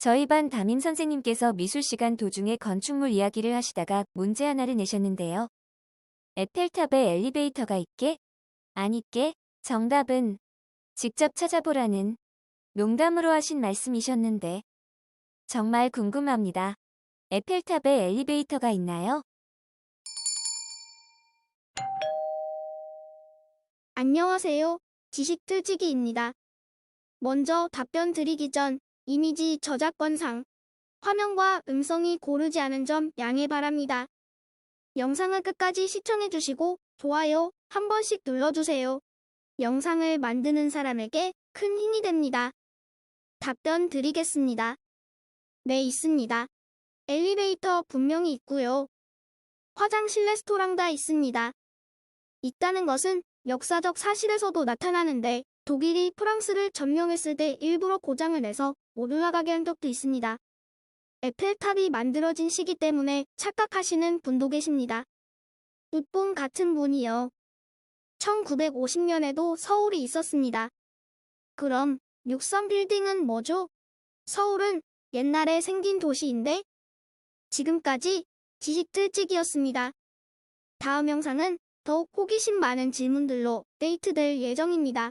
저희 반 담임 선생님께서 미술 시간 도중에 건축물 이야기를 하시다가 문제 하나를 내셨는데요. 에펠탑에 엘리베이터가 있게? 안 있게? 정답은 직접 찾아보라는 농담으로 하신 말씀이셨는데 정말 궁금합니다. 에펠탑에 엘리베이터가 있나요? 안녕하세요. 지식틀지기입니다. 먼저 답변 드리기 전 이미지 저작권상 화면과 음성이 고르지 않은 점 양해 바랍니다. 영상을 끝까지 시청해주시고 좋아요 한 번씩 눌러주세요. 영상을 만드는 사람에게 큰 힘이 됩니다. 답변 드리겠습니다. 네, 있습니다. 엘리베이터 분명히 있고요. 화장실 레스토랑 다 있습니다. 있다는 것은 역사적 사실에서도 나타나는데 독일이 프랑스를 점령했을 때 일부러 고장을 내서 못 올라가게 한 적도 있습니다. 에펠탑이 만들어진 시기 때문에 착각하시는 분도 계십니다. 이분 같은 분이요. 1950년에도 서울이 있었습니다. 그럼 63빌딩은 뭐죠? 서울은 옛날에 생긴 도시인데 지금까지 지식틀찍이었습니다. 다음 영상은 더욱 호기심 많은 질문들로 데이트될 예정입니다.